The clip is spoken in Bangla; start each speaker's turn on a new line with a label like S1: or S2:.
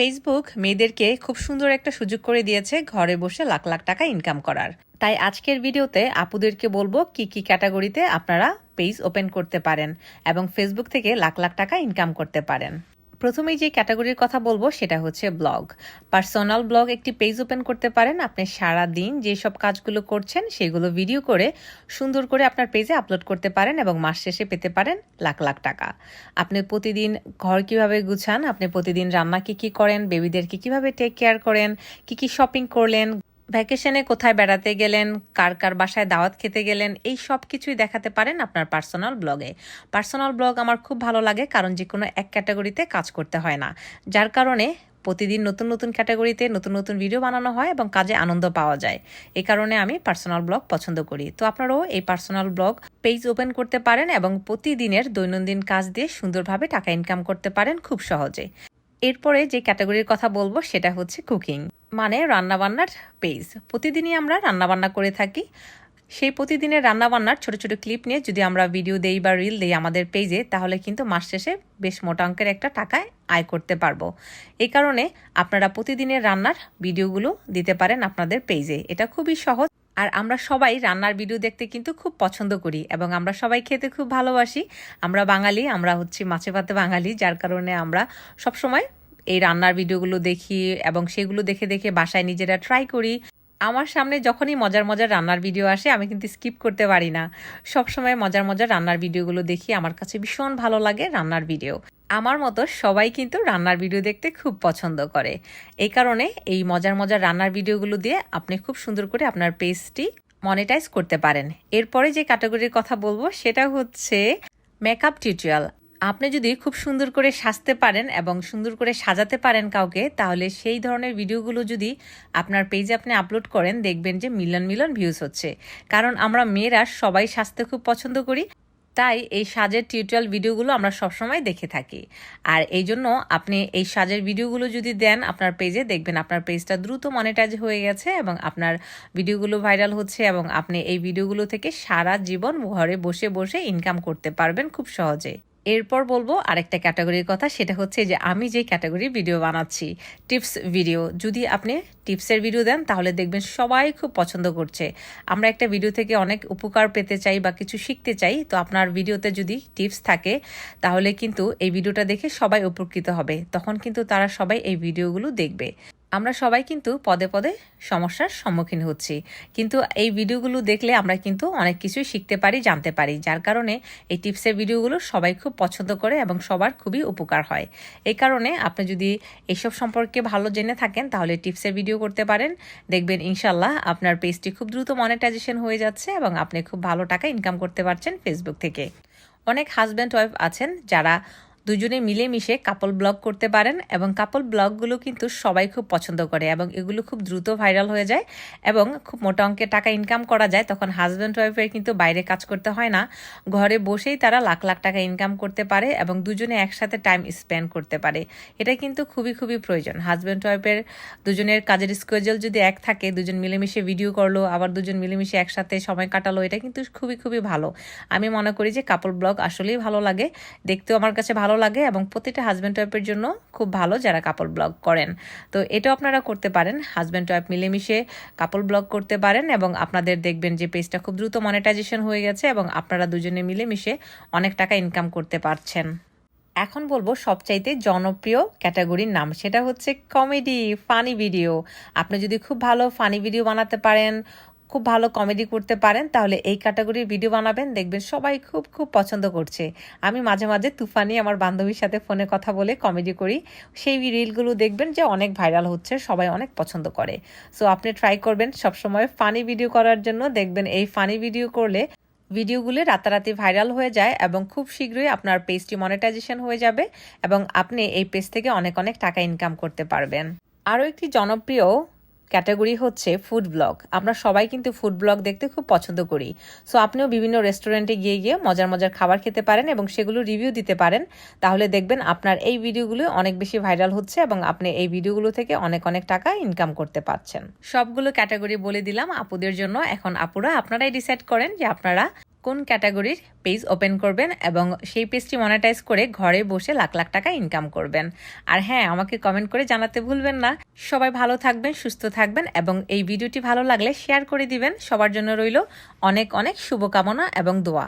S1: ফেসবুক মেয়েদেরকে খুব সুন্দর একটা সুযোগ করে দিয়েছে ঘরে বসে লাখ লাখ টাকা ইনকাম করার। তাই আজকের ভিডিওতে আপুদেরকে বলব কি কি ক্যাটাগরিতে আপনারা পেজ ওপেন করতে পারেন এবং ফেসবুক থেকে লাখ লাখ টাকা ইনকাম করতে পারেন। প্রথমেই যে ক্যাটাগরির কথা বলব সেটা হচ্ছে ব্লগ। পার্সোনাল ব্লগ একটি পেজ ওপেন করতে পারেন। আপনি সারা দিন যেসব কাজগুলো করছেন সেগুলো ভিডিও করে, সুন্দর করে আপনার পেজে আপলোড করতে পারেন এবং মাস শেষে পেতে পারেন লাখ লাখ টাকা। আপনি প্রতিদিন ঘর কীভাবে গুছান? আপনি প্রতিদিন রান্না কি কি করেন? বেবিদের বেবিদেরকে কীভাবে টেক কেয়ার করেন? কি কি শপিং করলেন? ভ্যাকেশনে কোথায় বেড়াতে গেলেন, কার কার বাসায় দাওয়াত খেতে গেলেন, এই সব কিছুই দেখাতে পারেন আপনার পার্সোনাল ব্লগে পার্সোনাল ব্লগ আমার খুব ভালো লাগে কারণ যে কোনো এক ক্যাটাগরিতে কাজ করতে হয় না। যার কারণে প্রতিদিন নতুন নতুন ক্যাটাগরিতে নতুন নতুন ভিডিও বানানো হয় এবং কাজে আনন্দ পাওয়া যায়। এই কারণে আমি পার্সোনাল ব্লগ পছন্দ করি। তো আপনারাও এই পার্সোনাল ব্লগ পেজ ওপেন করতে পারেন এবং প্রতিদিনের দৈনন্দিন কাজ দিয়ে সুন্দরভাবে টাকা ইনকাম করতে পারেন খুব সহজে। এরপরে যে ক্যাটাগরির কথা বলব সেটা হচ্ছে কুকিং মানে রান্নাবান্নার পেজ প্রতিদিনই আমরা রান্নাবান্না করে থাকি। সেই প্রতিদিনের রান্নাবান্নার ছোট ছোট ক্লিপ নিয়ে যদি আমরা ভিডিও দেই বা রিল দেই আমাদের পেজে তাহলে কিন্তু মাস শেষে বেশ মোটা অঙ্কের একটা টাকায় আয় করতে পারব। এই কারণে আপনারা প্রতিদিনের রান্নার ভিডিওগুলো দিতে পারেন আপনাদের পেজে এটা খুবই সহজ। আর আমরা সবাই রান্নার ভিডিও দেখতে কিন্তু খুব পছন্দ করি এবং আমরা সবাই খেতে খুব ভালোবাসি। আমরা বাঙালি, আমরা হচ্ছি মাছে ভাতে বাঙালি, যার কারণে আমরা সবসময় এই রান্নার ভিডিওগুলো দেখি এবং সেগুলো দেখে দেখে বাসায় নিজেরা ট্রাই করি। আমার সামনে যখনই মজার মজার রান্নার ভিডিও আসে, আমি কিন্তু স্কিপ করতে পারি না। সবসময় মজার মজার রান্নার ভিডিওগুলো দেখি, আমার কাছে ভীষণ ভালো লাগে রান্নার ভিডিও আমার মতো সবাই কিন্তু রান্নার ভিডিও দেখতে খুব পছন্দ করে। এই কারণে এই মজার মজার রান্নার ভিডিওগুলো দিয়ে আপনি খুব সুন্দর করে আপনার পেজটি মনিটাইজ করতে পারেন। এরপরে যে ক্যাটাগরির কথা বলব, সেটা হচ্ছে মেকআপ টিউটোরিয়াল আপনি যদি খুব সুন্দর করে সাজতে পারেন এবং সুন্দর করে সাজাতে পারেন কাউকে, তাহলে সেই ধরনের ভিডিওগুলো যদি আপনার পেজে আপনি আপলোড করেন, দেখবেন যে মিলন মিলন ভিউজ হচ্ছে। কারণ আমরা মেয়েরা সবাই সাজতে খুব পছন্দ করি, তাই এই সাজের টিউটোরিয়াল ভিডিওগুলো আমরা সবসময় দেখে থাকি। আর এই জন্য আপনি এই সাজের ভিডিওগুলো যদি দেন আপনার পেজে, দেখবেন আপনার পেজটা দ্রুত মনিটাইজ হয়ে গেছে এবং আপনার ভিডিওগুলো ভাইরাল হচ্ছে এবং আপনি এই ভিডিওগুলো থেকে সারা জীবন ঘরে বসে বসে ইনকাম করতে পারবেন খুব সহজে। এরপর বলব আরেকটা ক্যাটাগরির কথা, সেটা হচ্ছে যে আমি যে ক্যাটাগরি ভিডিও বানাচ্ছি, টিপস ভিডিও, যদি আপনি টিপসের ভিডিও দেন তাহলে দেখবেন সবাই খুব পছন্দ করছে। আমরা একটা ভিডিও থেকে অনেক উপকার পেতে চাই বা কিছু শিখতে চাই, তো আপনার ভিডিওতে যদি টিপস থাকে তাহলে কিন্তু এই ভিডিওটা দেখে সবাই উপকৃত হবে। তখন কিন্তু তারা সবাই এই ভিডিওগুলো দেখবে। আমরা সবাই কিন্তু পদে পদে সমস্যার সম্মুখীন হচ্ছি। কিন্তু এই ভিডিওগুলো দেখলে আমরা কিন্তু অনেক কিছুই শিখতে পারি, জানতে পারি। যার কারণে এই টিপসের ভিডিওগুলো সবাই খুব পছন্দ করে এবং সবার খুবই উপকার হয়। এই কারণে আপনি যদি এইসব সম্পর্কে ভালো জেনে থাকেন, তাহলে টিপসের ভিডিও করতে পারেন। দেখবেন ইনশাল্লাহ আপনার পেজটি খুব দ্রুত মনিটাইজেশন হয়ে যাচ্ছে এবং আপনি খুব ভালো টাকা ইনকাম করতে পারছেন ফেসবুক থেকে। অনেক হাজব্যান্ড ওয়াইফ আছেন যারা দুজনে মিলেমিশে কাপল ব্লগ করতে পারেন এবং কাপল ব্লগগুলো কিন্তু সবাই খুব পছন্দ করে এবং এগুলো খুব দ্রুত ভাইরাল হয়ে যায় এবং খুব মোটা অঙ্কের টাকা ইনকাম করা যায়, তখন হাজব্যান্ড ওয়াইফের কিন্তু বাইরে কাজ করতে হয় না। ঘরে বসেই তারা লাখ লাখ টাকা ইনকাম করতে পারে এবং দুজনে একসাথে টাইম স্পেন্ড করতে পারে। এটা কিন্তু খুবই খুবই প্রয়োজন। হাজব্যান্ড ওয়াইফের দুজনের কাজের স্কেজুয়াল যদি এক থাকে, দুজন মিলেমিশে ভিডিও করল, আবার দুজন মিলেমিশে একসাথে সময় কাটালো, এটা কিন্তু খুবই খুবই ভালো। আমি মনে করি যে কাপল ব্লগ আসলেই ভালো লাগে। দেখতেও আমার কাছে ভালো লাগে এবং প্রতিটা হাজব্যান্ড ওয়াইফের জন্য খুব ভালো যারা কাপল ব্লগ করেন। তো এটাও আপনারা করতে পারেন হাজব্যান্ড ওয়াইফ মিলেমিশে কাপল ব্লগ করতে পারেন এবং আপনাদের দেখবেন যে পেজটা খুব দ্রুত মনিটাইজেশন হয়ে গেছে এবং আপনারা দুজনে মিলেমিশে অনেক টাকা ইনকাম করতে পারছেন। এখন বলব সবচাইতে জনপ্রিয় ক্যাটাগরির নাম, সেটা হচ্ছে কমেডি ফানি ভিডিও আপনি যদি খুব ভালো ফানি ভিডিও বানাতে পারেন খুব ভালো কমেডি করতে পারেন, তাহলে এই ক্যাটাগরির ভিডিও বানাবেন, দেখবেন সবাই খুব খুব পছন্দ করছে। আমি মাঝে মাঝে তুফানি আমার বান্ধবীর সাথে ফোনে কথা বলে কমেডি করি। সেই রিলগুলো দেখবেন যে অনেক ভাইরাল হচ্ছে, সবাই অনেক পছন্দ করে। সো আপনি ট্রাই করবেন সবসময় ফানি ভিডিও করার জন্য। দেখবেন এই ফানি ভিডিও করলে ভিডিওগুলি রাতারাতি ভাইরাল হয়ে যায় এবং খুব শীঘ্রই আপনার পেজটি মনিটাইজেশন হয়ে যাবে এবং আপনি এই পেজ থেকে অনেক অনেক টাকা ইনকাম করতে পারবেন। আরও একটি জনপ্রিয় ক্যাটাগরি হচ্ছে ফুড ব্লগ আমরা সবাই কিন্তু ফুড ব্লগ দেখতে খুব পছন্দ করি। সো আপনিও বিভিন্ন রেস্টুরেন্টে গিয়ে গিয়ে মজার মজার খাবার খেতে পারেন এবং সেগুলো রিভিউ দিতে পারেন। তাহলে দেখবেন আপনার এই ভিডিওগুলো অনেক বেশি ভাইরাল হচ্ছে এবং আপনি এই ভিডিওগুলো থেকে অনেক অনেক টাকা ইনকাম করতে পারছেন সবগুলো ক্যাটাগরি বলে দিলাম। আপুদের জন্য এখন আপুরা আপনারাই ডিসাইড করেন যে আপনারা কোন ক্যাটাগরির পেজ ওপেন করবেন এবং সেই পেজটি মনিটাইজ করে ঘরে বসে লাখ লাখ টাকা ইনকাম করবেন। আর হ্যাঁ আমাকে কমেন্ট করে জানাতে ভুলবেন না। সবাই ভালো থাকবেন, সুস্থ থাকবেন এবং এই ভিডিওটি ভালো লাগলে শেয়ার করে দিবেন। সবার জন্য রইল অনেক অনেক শুভকামনা এবং দোয়া।